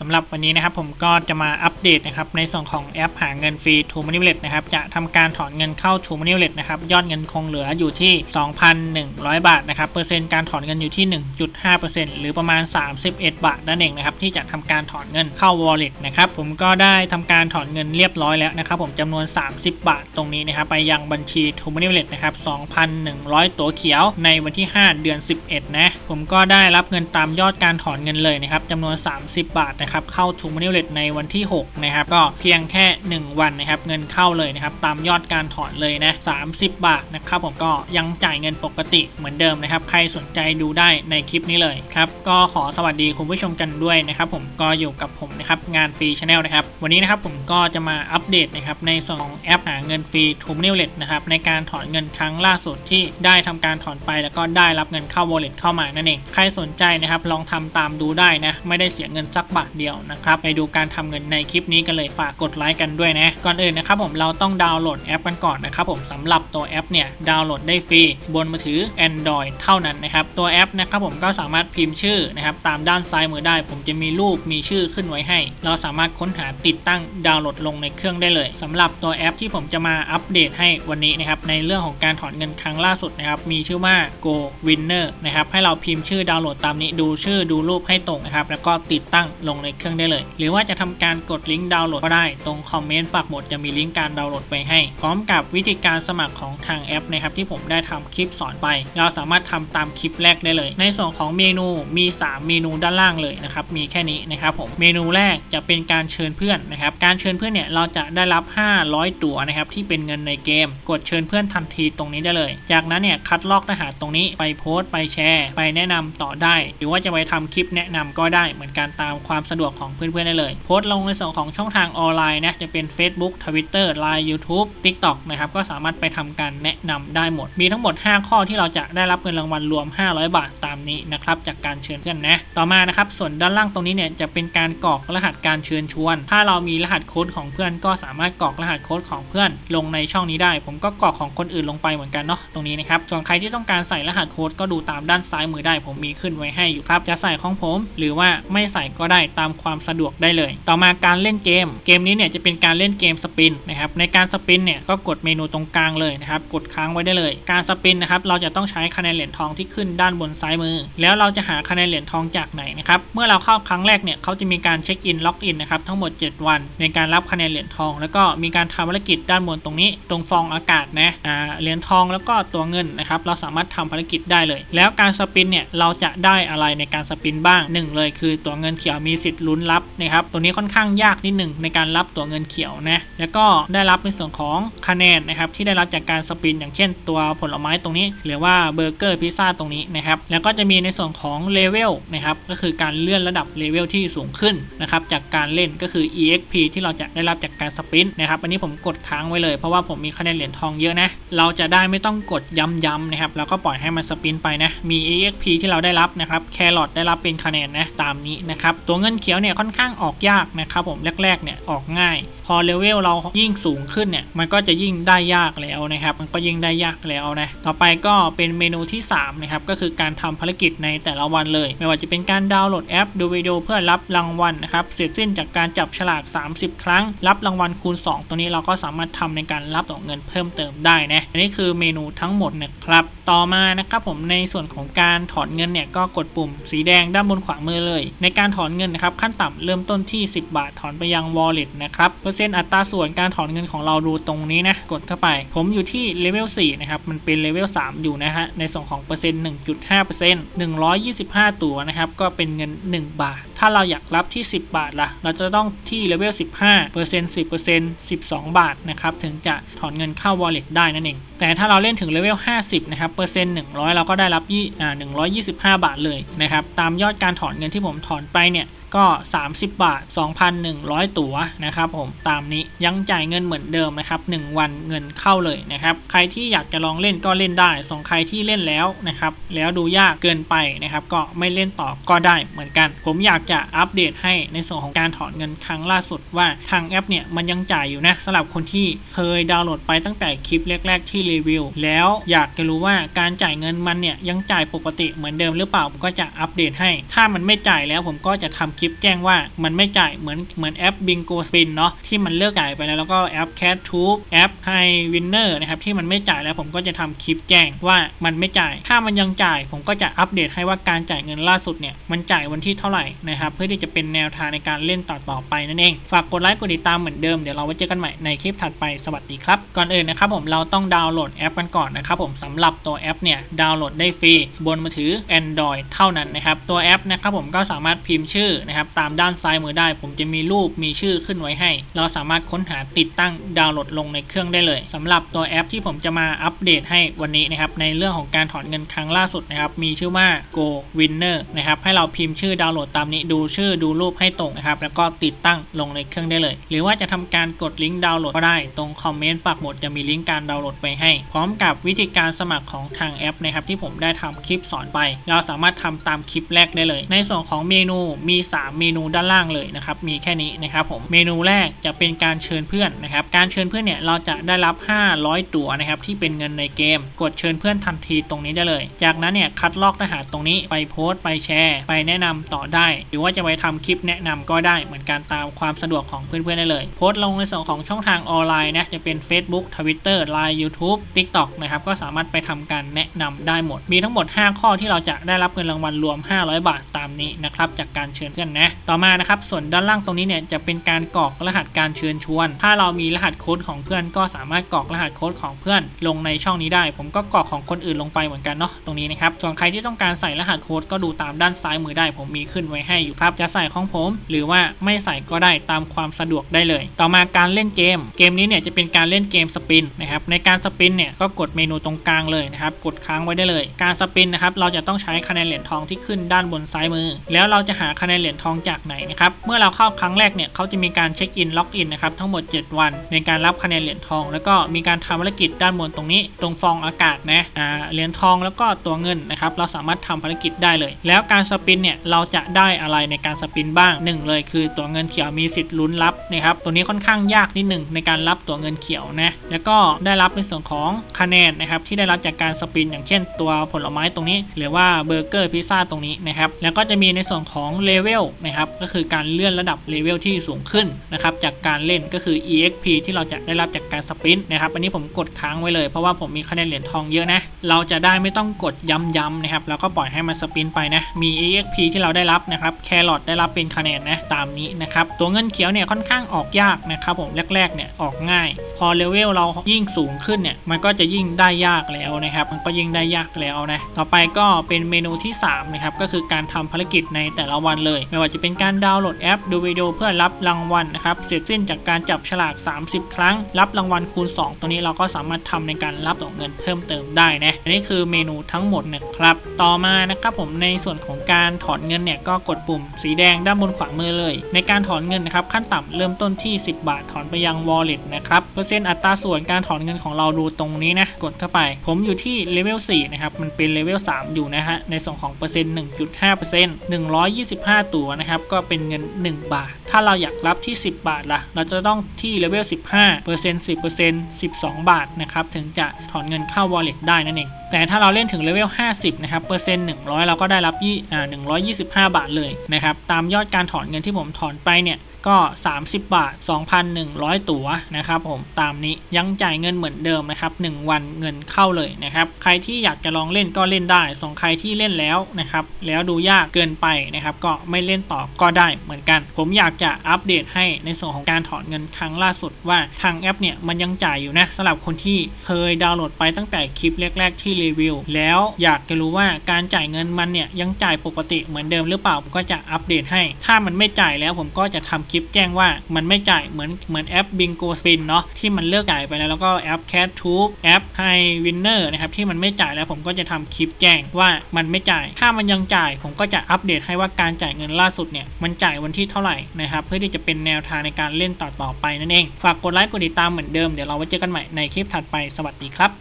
สำหรับวันนี้นะครับผมก็จะมาอัปเดตนะครับในส่วนของแอปหาเงินฟรี True Money Wallet นะครับจะทำการถอนเงินเข้า True Money Wallet นะครับยอดเงินคงเหลืออยู่ที่ 2,100 บาทนะครับเปอร์เซ็นต์การถอนเงินอยู่ที่ 1.5%หรือประมาณ 31 บาทนั่นเองนะครับที่จะทำการถอนเงินเข้า Wallet นะครับผมก็ได้ทำการถอนเงินเรียบร้อยแล้วนะครับผมจำนวน 30 บาทตรงนี้นะครับไปยังบัญชี True Money Wallet นะครับ2,100 ตัวเขียวในวันที่ 5 เดือน 11 นะผมก็ได้รับเงินตามยอดการถอนเงินเลยนะครับจำนวน 30 บาทนะครับเข้า True Money Wallet ในวันที่ 6 นะครับ ก็เพียงแค่ 1 วันนะครับ เงินเข้าเลยนะครับ ตามยอดการถอนเลยนะ 30 บาทนะครับผมก็ยังจ่ายเงินปกติเหมือนเดิมนะครับ ใครสนใจดูได้ในคลิปนี้เลยครับ ก็ขอสวัสดีคุณผู้ชมกันด้วยนะครับ ผมก็อยู่กับผมนะครับงานฟรีชาแนลนะครับ วันนี้นะครับผมก็จะมาอัปเดตนะครับในส่วนของแอปหาเงินฟรี True Money Wallet นะครับในการถอนเงินครั้งล่าสุดที่ได้ทำการถอนไปแล้วก็ได้รับเงินเข้า Wallet เข้ามานั่นเองใครสนใจนะครับลองทำตามดูได้นะไม่ได้เสียเงินสักบาทเดียวนะครับไปดูการทำเงินในคลิปนี้กันเลยฝากกดไลค์กันด้วยนะก่อนอื่นนะครับผมเราต้องดาวน์โหลดแอปกันก่อนนะครับผมสำหรับตัวแอปเนี่ยดาวน์โหลดได้ฟรีบนมือถือ Android เท่านั้นนะครับตัวแอปนะครับผมก็สามารถพิมพ์ชื่อนะครับตามด้านซ้ายมือได้ ผมจะมีรูปมีชื่อขึ้นไว้ให้ เราสามารถค้นหาติดตั้งดาวน์โหลดลงในเครื่องได้เลยสำหรับตัวแอปที่ผมจะมาอัปเดตให้วันนี้นะครับในเรื่องของการถอนเงินครั้งล่าสุดนะครับมีชื่อว่า Go Winner นะครับให้เราพิมพ์ชื่อดาวน์โหลดตามนี้ดูชื่อดูรูปให้ตรงนะครับแล้วก็ติดตั้งลงในเครื่องได้เลย หรือว่าจะทำการกดลิงก์ดาวน์โหลดก็ได้ ตรงคอมเมนต์ปักหมดจะมีลิงก์การดาวน์โหลดไปให้ พร้อมกับวิธีการสมัครของทางแอปนะครับที่ผมได้ทำคลิปสอนไป เราสามารถทำตามคลิปแรกได้เลย ในส่วนของเมนูมี 3 เมนูด้านล่างเลยนะครับ มีแค่นี้นะครับผม เมนูแรกจะเป็นการเชิญเพื่อนนะครับ การเชิญเพื่อนเนี่ยเราจะได้รับ 500 ตั๋วนะครับที่เป็นเงินในเกม กดเชิญเพื่อนทันทีตรงนี้ได้เลย จากนั้นเนี่ยคัดลอกเนื้อหาตรงนี้ไปโพสต์ไปแชร์ ไปแนะนำต่อได้ หรือว่าจะไปทำคลิปแนะนำก็ได้เหมือนกันตามความสะดวกของเพื่อนๆได้เลย โพสต์ลงในส่วนของช่องทางออนไลน์นะจะเป็น Facebook Twitter Line YouTube TikTok นะครับก็สามารถไปทำการแนะนำได้หมด มีทั้งหมด 5 ข้อที่เราจะได้รับเงินรางวัลรวม 500 บาทตามนี้นะครับจากการเชิญเพื่อนนะ ต่อมานะครับส่วนด้านล่างตรงนี้เนี่ยจะเป็นการกรอกรหัสการเชิญชวน ถ้าเรามีรหัสโค้ดของเพื่อนก็สามารถกรอกรหัสโค้ดของเพื่อนลงในช่องนี้ได้ ผมก็กรอกของคนอื่นลงไปเหมือนกันเนาะตรงนี้นะครับส่วนใครที่ต้องการใส่รหัสโค้ดก็ดูตามด้านซ้ายมือได้ ผมมีขึ้นไว้ให้อยู่ครับจะใส่ของผม หรือว่าไม่ใส่ก็ได้ตามามความสะดวกได้เลย ต่อมาการเล่นเกม เกมนี้เนี่ยจะเป็นการเล่นเกมสปินนะครับในการสปินเนี่ยก็กดเมนูตรงกลางเลยนะครับกดค้างไว้ได้เลย การสปินนะครับเราจะต้องใช้คะแนนเหรียญทองที่ขึ้นด้านบนซ้ายมือ แล้วเราจะหาคะแนนเหรียญทองจากไหนนะครับเมื่อเราเข้าครั้งแรกเนี่ยเขาจะมีการเช็คอินล็อกอินนะครับทั้งหมด 7 วัน ในการรับคะแนนเหรียญทอง แล้วก็มีการทำภารกิจด้านบนตรงนี้ ตรงฟองอากาศนะอ่าเหรียญทองแล้วก็ตัวเงินนะครับเราสามารถทำภารกิจได้เลย แล้วการสปินเนี่ยเราจะได้อะไรในการสปินบ้างหนึ่งเลยคือตัวเงินเขียวมีสิทธิลุ้นรับนะครับ ตัวนี้ค่อนข้างยากนิดหนึ่งในการรับตัวเงินเขียวนะ แล้วก็ได้รับในส่วนของคะแนนนะครับที่ได้รับจากการสปิน อย่างเช่นตัวผลไม้ตรงนี้ หรือว่าเบอร์เกอร์พิซซ่าตรงนี้นะครับ แล้วก็จะมีในส่วนของเลเวลนะครับ ก็คือการเลื่อนระดับเลเวลที่สูงขึ้นนะครับจากการเล่นก็คือ exp ที่เราจะได้รับจากการสปินนะครับ อันนี้ผมกดค้างไว้เลยเพราะว่าผมมีคะแนนเหรียญทองเยอะนะ เราจะได้ไม่ต้องกดย้ำๆนะครับ แล้วก็ปล่อยให้มันสปินไปนะ มี exp ที่เราได้รับนะครับ แครอทได้รับเป็นคะแนนนะ ตามนี้นะครับ ตัวเงินเขียวเนี่ยค่อนข้างออกยากนะครับผมแรกๆเนี่ยออกง่าย พอเลเวลเรายิ่งสูงขึ้นเนี่ยมันก็จะยิ่งได้ยากแล้วนะครับมันก็ยิ่งได้ยากแล้วนะต่อไปก็เป็นเมนูที่3นะครับก็คือการทำภารกิจในแต่ละวันเลย ไม่ว่าจะเป็นการดาวน์โหลดแอปดูวิดีโอเพื่อรับรางวัลนะครับเสร็จสิ้นจากการจับฉลาก 30 ครั้ง รับรางวัลคูณ 2 ตัวนี้เราก็สามารถทำในการรับต่อเงินเพิ่มเติมได้นะอันนี้คือเมนูทั้งหมดนะครับต่อมานะครับผมในส่วนของการถอนเงินเนี่ยก็กดปุ่มสีแดงด้านบนขวามือเลย ในการถอนเงินนะครับขั้นต่ำเริ่มต้นที่ 10 บาทถอนไปยัง wallet นะครับเปอร์เซ็นต์อัตราส่วนการถอนเงินของเราดูตรงนี้นะกดเข้าไป ผมอยู่ที่เลเวล4นะครับมันเป็นเลเวล3อยู่นะฮะในส่วนของเปอร์เซ็นต์1.5% 125 ตัวนะครับก็เป็นเงิน 1 บาท ถ้าเราอยากรับที่ 10 บาทล่ะ เราจะต้องที่เลเวล15เปอร์เซ็นต์10เปอร์เซ็นต์12 บาทนะครับถึงจะถอนเงินเข้า wallet ได้นั่นเอง แต่ถ้าเราเล่นถึงเลเวล50นะครับเปอร์เซ็นต์100 เราก็ได้รับยี่อ่า125 บาทเลยนะครับตามยอดการถอนเงินที่ผมถอนไปเนี่ย ก็ 30 บาท 2,100 ตั๋วนะครับผมตามนี้ยังจ่ายเงินเหมือนเดิมนะครับ 1 วันเงินเข้าเลยนะครับใครที่อยากจะลองเล่นก็เล่นได้ส่วนใครที่เล่นแล้วนะครับแล้วดูยากเกินไปนะครับก็ไม่เล่นต่อก็ได้เหมือนกัน ผมอยากจะอัปเดตให้ในส่วนของการถอนเงินครั้งล่าสุดว่าทางแอปเนี่ยมันยังจ่ายอยู่นะสำหรับคนที่เคยดาวน์โหลดไปตั้งแต่คลิปแรก ๆ ที่รีวิว แล้วอยากจะรู้ว่าการจ่ายเงินมันเนี่ยยังจ่ายปกติเหมือนเดิมหรือเปล่าผมก็จะอัปเดตให้ ถ้ามันไม่จ่ายแล้วผมก็จะทำคลิปลิปแจ้งว่ามันไม่จ่ายเหมือนเหมือนแอป Bingo Spin เนาะที่มันเลิกจ่ายไปแล้วแล้วก็แอป Cat Tube แอป High Winner นะครับที่มันไม่จ่ายแล้วผมก็จะทำคลิปแจ้งว่ามันไม่จ่าย ถ้ามันยังจ่ายผมก็จะอัปเดตให้ว่าการจ่ายเงินล่าสุดเนี่ยมันจ่ายวันที่เท่าไหร่นะครับเพื่อที่จะเป็นแนวทางในการเล่นต่อๆไปนั่นเอง ฝากกดไลค์กดติดตามเหมือนเดิมเดี๋ยวเราไว้เจอกันใหม่ในคลิปถัดไปสวัสดีครับ ก่อนอื่นนะครับผมเราต้องดาวน์โหลดแอปกันก่อนนะครับผมสำหรับตัวแอปเนี่ยดาวน์โหลดได้ฟรีบนมือถือ Android เท่านั้นนะครับตัวแอปนะครับผมก็สามารถพิมพ์ชื่อนะครับตามด้านซ้ายมือได้ ผมจะมีรูปมีชื่อขึ้นไว้ให้ เราสามารถค้นหาติดตั้งดาวน์โหลดลงในเครื่องได้เลยสำหรับตัวแอปที่ผมจะมาอัปเดตให้วันนี้นะครับในเรื่องของการถอนเงินครั้งล่าสุดนะครับมีชื่อว่า Go Winner นะครับให้เราพิมพ์ชื่อดาวน์โหลดตามนี้ดูชื่อดูรูปให้ตรงนะครับแล้วก็ติดตั้งลงในเครื่องได้เลย หรือว่าจะทำการกดลิงก์ดาวน์โหลดก็ได้ตรงคอมเมนต์ปักหมุดจะมีลิงก์การดาวน์โหลดไปให้ พร้อมกับวิธีการสมัครของทางแอปนะครับที่ผมได้ทำคลิปสอนไป เราสามารถทำตามคลิปแรกได้เลย ในส่วนของเมนูมี3 เมนูด้านล่างเลยนะครับมีแค่นี้นะครับผมเมนูแรกจะเป็นการเชิญเพื่อนนะครับการเชิญเพื่อนเนี่ยเราจะได้รับ 500 ตั๋วนะครับที่เป็นเงินในเกม กดเชิญเพื่อนทันทีตรงนี้ได้เลย จากนั้นเนี่ยคัดลอกรหัสตรงนี้ไปโพสต์ไปแชร์ ไปแนะนำต่อได้ หรือว่าจะไปทำคลิปแนะนำก็ได้เหมือนกันตามความสะดวกของเพื่อนๆได้เลย โพสต์ลงในส่วนของช่องทางออนไลน์นะจะเป็น Facebook Twitter Line YouTube TikTok นะครับก็สามารถไปทำการแนะนำได้หมด มีทั้งหมด 5 ข้อที่เราจะได้รับเงินรางวัลรวม 500 บาทตามนี้นะครับจากการเชิญเพื่อนนะ ต่อมานะครับส่วนด้านล่างตรงนี้เนี่ยจะเป็นการกรอกรหัสการเชิญชวน ถ้าเรามีรหัสโค้ดของเพื่อนก็สามารถกรอกรหัสโค้ดของเพื่อนลงในช่องนี้ได้ ผมก็กรอกของคนอื่นลงไปเหมือนกันเนาะตรงนี้นะครับส่วนใครที่ต้องการใส่รหัสโค้ดก็ดูตามด้านซ้ายมือได้ ผมมีขึ้นไว้ให้อยู่ครับจะใส่ของผม หรือว่าไม่ใส่ก็ได้ตามความสะดวกได้เลย ต่อมาการเล่นเกม เกมนี้เนี่ยจะเป็นการเล่นเกมสปินนะครับในการสปินเนี่ยก็กดเมนูตรงกลางเลยนะครับกดค้างไว้ได้เลย การสปินนะครับเราจะต้องใช้คะแนนเหรียญทองที่ขึ้นด้านบนซ้ายมือ แล้วเราจะหาคะแนนเหรียญทองจากไหนนะครับ เมื่อเราเข้าครั้งแรกเนี่ยเขาจะมีการเช็คอินล็อกอินนะครับทั้งหมด 7 วัน ในการรับคะแนนเหรียญทอง แล้วก็มีการทำภารกิจด้านบนตรงนี้ ตรงฟองอากาศนะอ่าเหรียญทองแล้วก็ตัวเงินนะครับเราสามารถทำภารกิจได้เลย แล้วการสปินเนี่ยเราจะได้อะไรในการสปินบ้างหนึ่งเลยคือตัวเงินเขียวมีสิทธิ์ลุ้นรับนะครับตัวนี้ค่อนข้างยากนิดหนึ่งในการรับตัวเงินเขียวนะแล้วก็ได้รับในส่วนของคะแนนนะครับที่ได้รับจากการสปิน อย่างเช่น ตัวผลไม้ตรงนี้ หรือว่าเบอร์เกอร์พิซซ่าตรงนี้นะครับแล้วก็จะมีในส่วนของเลเวลนะครับก็คือการเลื่อนระดับเลเวลที่สูงขึ้นนะครับจากการเล่นก็คือ exp ที่เราจะได้รับจากการสปินนะครับอันนี้ผมกดค้างไว้เลยเพราะว่าผมมีคะแนนเหรียญทองเยอะนะเราจะได้ไม่ต้องกดย้ำๆนะครับแล้วก็ปล่อยให้มันสปินไปนะมี exp ที่เราได้รับนะครับแครอทได้รับเป็นคะแนนนะตามนี้นะครับตัวเงินเขียวเนี่ยค่อนข้างออกยากนะครับผมแรกๆเนี่ยออกง่าย พอเลเวลเรายิ่งสูงขึ้นเนี่ยมันก็จะยิ่งได้ยากแล้วนะครับมันก็ยิ่งได้ยากแล้วนะต่อไปก็เป็นเมนูที่3นะครับก็คือการทำภารกิจในแต่ละวันเลยไม่ว่าจะเป็นการดาวน์โหลดแอปดูวิดีโอเพื่อรับรางวัลนะครับ เสร็จสิ้นจากการจับฉลาก 30 ครั้ง รับรางวัลคูณ 2 ตัวนี้เราก็สามารถทำในการรับตัวเงินเพิ่มเติมได้นะ อันนี้คือเมนูทั้งหมดนะครับ ต่อมานะครับผมในส่วนของการถอนเงินเนี่ยก็กดปุ่มสีแดงด้านบนขวามือเลย ในการถอนเงินนะครับขั้นต่ำเริ่มต้นที่ 10 บาทถอนไปยัง wallet นะครับ เปอร์เซ็นต์อัตราส่วนการถอนเงินของเราดูตรงนี้นะ กดเข้าไป ผมอยู่ที่เลเวล4นะครับ มันเป็นเลเวล3อยู่นะฮะ ในส่วนของเปอร์เซ็นต์1.5% 125 ตัวนะครับ ก็เป็นเงิน 1 บาท ถ้าเราอยากรับที่ 10 บาทล่ะ เราจะต้องที่เลเวล15เปอร์เซ็นต์10% 12 บาทนะครับ ถึงจะถอนเงินเข้า wallet ได้นั่นเอง แต่ถ้าเราเล่นถึงเลเวล50 นะครับเปอร์เซ็นต์100 เราก็ได้รับยี่อ่า125 บาทเลยนะครับ ตามยอดการถอนเงินที่ผมถอนไปเนี่ย ก็ 30 บาท 2,100 ตั๋วนะครับผมตามนี้ยังจ่ายเงินเหมือนเดิมนะครับ 1 วันเงินเข้าเลยนะครับ ใครที่อยากจะลองเล่นก็เล่นได้ส่วนใครที่เล่นแล้วนะครับ แล้วดูยากเกินไปนะครับ ก็ไม่เล่นต่อก็ได้เหมือนกัน ผมอยากจะอัปเดตให้ในส่วนของการถอนเงินครั้งล่าสุดว่าทางแอปเนี่ยมันยังจ่ายอยู่นะสำหรับคนที่เคยดาวน์โหลดไปตั้งแต่คลิปแรก ๆ ที่รีวิว แล้วอยากจะรู้ว่าการจ่ายเงินมันเนี่ยยังจ่ายปกติเหมือนเดิมหรือเปล่าผมก็จะอัปเดตให้ ถ้ามันไม่จ่ายแล้วผมก็จะทำคลิปแจ้งว่ามันไม่จ่ายเหมือนเหมือนแอป Bingo Spin เนาะที่มันเลิกจ่ายไปแล้วแล้วก็แอป Cat Tube แอป High Winner นะครับที่มันไม่จ่ายแล้วผมก็จะทำคลิปแจ้งว่ามันไม่จ่าย ถ้ามันยังจ่ายผมก็จะอัปเดตให้ว่าการจ่ายเงินล่าสุดเนี่ยมันจ่ายวันที่เท่าไหร่นะครับเพื่อที่จะเป็นแนวทางในการเล่นต่อๆไปนั่นเอง ฝากกดไลค์กดติดตามเหมือนเดิมเดี๋ยวเราไว้เจอกันใหม่ในคลิปถัดไปสวัสดีครับ